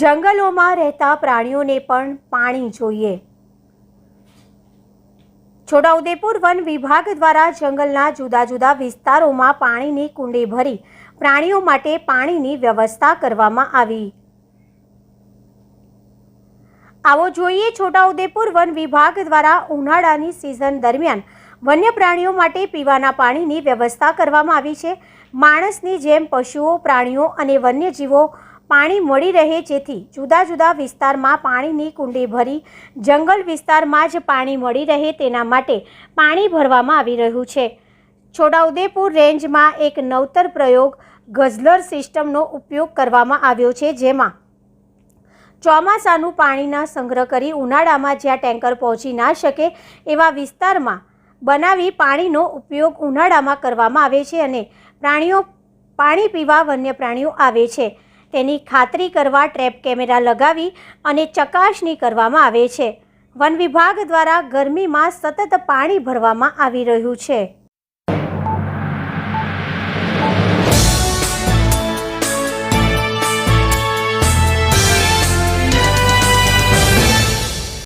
જંગલોમાં રહેતા પ્રાણીઓને પણ પાણી જોઈએ. છોટાઉદેપુર વન વિભાગ દ્વારા જંગલના જુદા જુદા વિસ્તારોમાં પાણીની કુંડી ભરી પ્રાણીઓ માટે પાણીની વ્યવસ્થા કરવામાં આવી. આવો જોઈએ છોટાઉદેપુર વન વિભાગ દ્વારા ઉનાળાની સિઝન દરમિયાન વન્ય પ્રાણીઓ માટે પીવાના પાણીની વ્યવસ્થા કરવામાં આવી છે. માણસની જેમ પશુઓ, પ્રાણીઓ અને વન્યજીવો પાણી મળી રહે જેથી જુદા જુદા વિસ્તારમાં પાણીની કુંડી ભરી જંગલ વિસ્તારમાં જ પાણી મળી રહે તેના માટે પાણી ભરવામાં આવી રહ્યું છે. છોટાઉદેપુર રેન્જમાં એક નવતર પ્રયોગ ગઝલર સિસ્ટમનો ઉપયોગ કરવામાં આવ્યો છે, જેમાં ચોમાસાનું પાણીના સંગ્રહ કરી ઉનાળામાં જ્યાં ટેન્કર પહોંચી ના શકે એવા વિસ્તારમાં બનાવી પાણીનો ઉપયોગ ઉનાળામાં કરવામાં આવે છે અને પ્રાણીઓ પાણી પીવા વન્ય પ્રાણીઓ આવે છે. તેની ખાતરી કરવા ટ્રેપ કેમેરા લગાવી અને ચકાસણી કરવામાં આવે છે. વન વિભાગ દ્વારા ગરમીમાં સતત પાણી ભરવામાં આવી રહ્યું છે.